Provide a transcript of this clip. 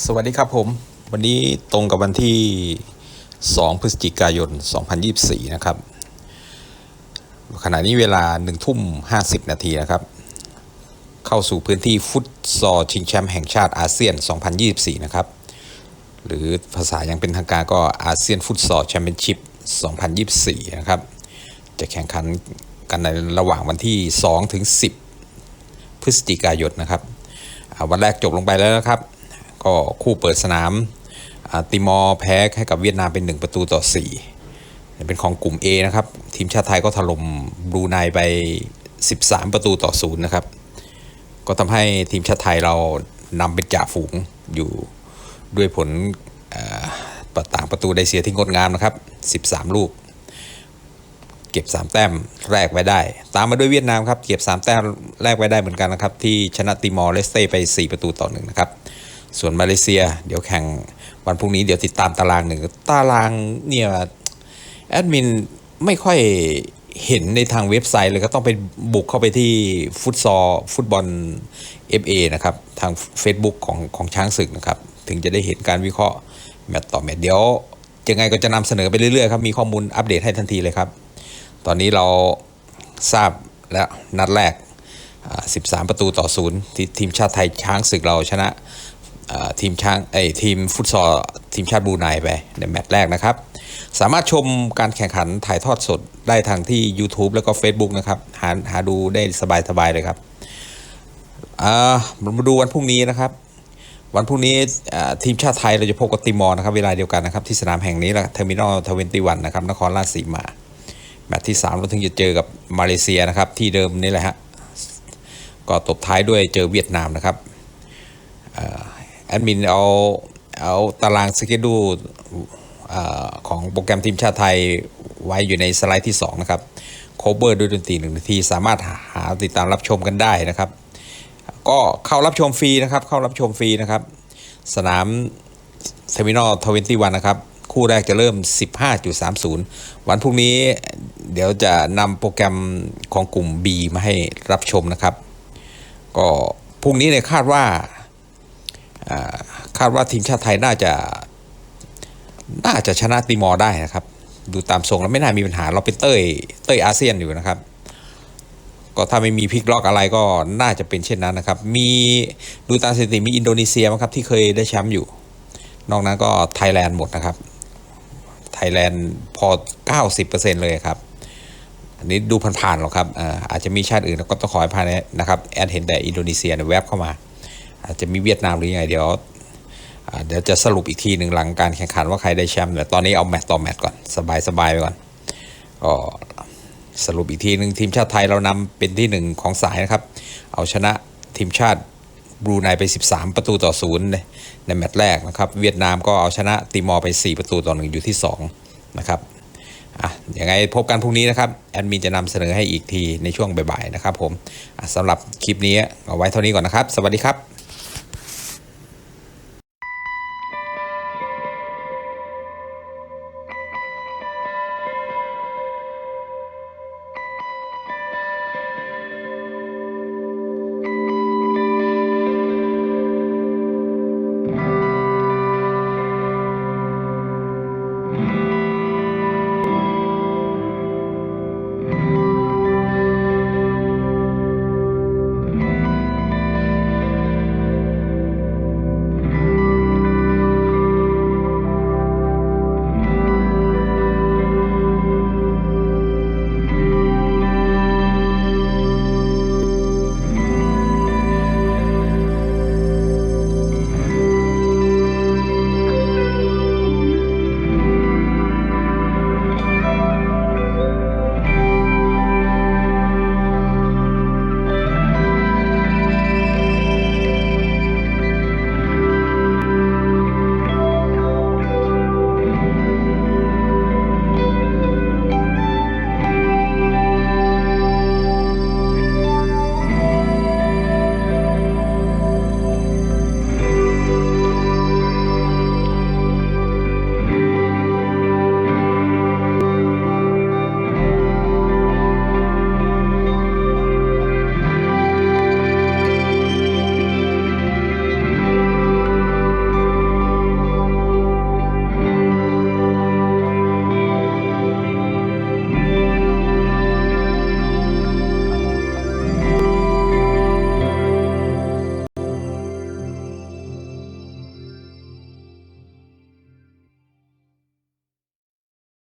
สวัสดีครับผม วันนี้ตรงกับวันที่ 2 พฤศจิกายน 2024 นะครับ ขณะนี้เวลา 1 ทุ่ม 50 นาทีนะครับ เข้าสู่พื้นที่ฟุตซอลชิงแชมป์แห่งชาติอาเซียน 2024 นะครับ หรือภาษายังเป็นทางการก็อาเซียนฟุตซอลแชมเปี้ยนชิพ 2024 นะครับ จะแข่งขันกันในระหว่างวันที่ 2 ถึง 10 พฤศจิกายนนะครับ วันแรกจบลงไปแล้วนะครับ ก็คู่เปิดสนามติมอร์แพ้ให้กับเวียดนามเป็น 1 ประตูต่อ 4 เป็นของกลุ่ม A นะครับ ทีมชาติไทยก็ถล่มบรูไนไป 13 ประตูต่อ0นะครับ ก็ทำให้ทีมชาติไทยเรานำเป็นจ่าฝูงอยู่ด้วยผลประต่างประตูได้เสียที่งดงามนะครับ 13 ลูก เก็บ 3 แต้มแรกไว้ได้ ตามมาด้วยเวียดนามครับ เก็บ 3 แต้มแรกไว้ได้เหมือนกันนะครับ ที่ชนะติมอร์เลสเต้ไป 4 ประตูต่อหนึ่งนะครับ ส่วนมาเลเซีย เดี๋ยวแข่งวันพรุ่งนี้เดี๋ยวติดตามตารางหนึ่งตารางเนี่ยแอดมินไม่ค่อยเห็นในทางเว็บไซต์เลยก็ต้องไปบุกเข้าไปที่ฟุตซอลฟุตบอล FA นะครับ ทาง Facebook ของของช้างศึกนะครับ ถึงจะได้เห็นการวิเคราะห์แมตต์ต่อแมตต์เดี๋ยวยังไงก็จะนำเสนอไปเรื่อยๆครับ มีข้อมูลอัปเดตให้ทันทีเลยครับ ตอนนี้เราทราบแล้วนัดแรกอ่า13 ประตูต่อศูนย์ที่ทีมชาติไทยช้างศึกเราชนะ ทีมช้างไอทีมฟุตซอลทีมชาติบูไนไปในแมตช์แรกนะครับ สามารถชมการแข่งขันถ่ายทอดสดได้ทางที่ YouTube แล้วก็ Facebook นะครับ หาหาดูได้สบายๆเลยครับมาดูวันพรุ่งนี้นะครับ วันพรุ่งนี้ทีมชาติไทยเราจะพบกับติมอร์นะครับเวลาเดียวกันนะครับ ที่สนามแห่งนี้แหละเทอร์มินอลทเวนตี้วันนะครับนครราชสีมา แมตช์ที่3เราถึงจะเจอกับมาเลเซียนะครับ ที่เดิมนี่แหละฮะก็ตบท้ายด้วยเจอเวียดนามนะครับ แอดมินเอาเอาตารางสเกดูอของโปรแกรมทีมชาติไทยไว้อยู่ในสไลด์ที่ 2 นะครับโคเบอร์ด้วยดนตรีหนึ่งนาที สามารถหาติดตามรับชมกันได้นะครับ ก็เข้ารับชมฟรีนะครับ เข้ารับชมฟรีนะครับ สนามเทอร์มินอลทเวนตี้วันนะครับ คู่แรกจะเริ่ม 15.30 วันพรุ่งนี้เดี๋ยวจะนำโปรแกรมของกลุ่ม B มาให้รับชมนะครับ ก็พรุ่งนี้เนี่ยคาดว่า คาดว่าทีมชาติไทยน่าจะน่าจะชนะติมอร์ได้นะครับ ดูตามทรงแล้วไม่น่ามีปัญหาเราเป็นเต้ยเต้ยอาเซียนอยู่นะครับ ก็ถ้าไม่มีพลิกล็อกอะไรก็น่าจะเป็นเช่นนั้นนะครับ มีดูตามสถิติมีอินโดนีเซียมั้งครับที่เคยได้แชมป์อยู่ นอกนั้นก็ไทยแลนด์หมดนะครับ ไทยแลนด์พอ 90%เลยครับอันนี้ดูผ่านๆหรอกครับอาจจะมีชาติอื่นก็ต้องขอให้ผ่านนะครับแอดเห็นแต่อินโดนีเซียเนี่ยแวบเข้ามา อาจจะมีเวียดนามหรือยังไงเดี๋ยวเดี๋ยวจะสรุปอีกทีหนึ่งหลังการแข่งขันว่าใครได้แชมป์แต่ตอนนี้เอาแมตต์ต่อแมตต์ก่อนสบายๆไปก่อนก็สรุปอีกทีหนึ่งทีมชาติไทยเรานำเป็นที่หนึ่งของสายนะครับ เอาชนะทีมชาติบรูไนไป 13 ประตูต่อศูนย์ในในแมตช์แรกนะครับ เวียดนามก็เอาชนะติมอร์ไป 4 ประตูต่อหนึ่งอยู่ที่ 2 นะครับอะยังไงพบกันพรุ่งนี้นะครับ แอดมินจะนำเสนอให้อีกทีในช่วงบ่ายๆนะครับผมสำหรับคลิปนี้เอาไว้เท่านี้ก่อนนะครับ สวัสดีครับ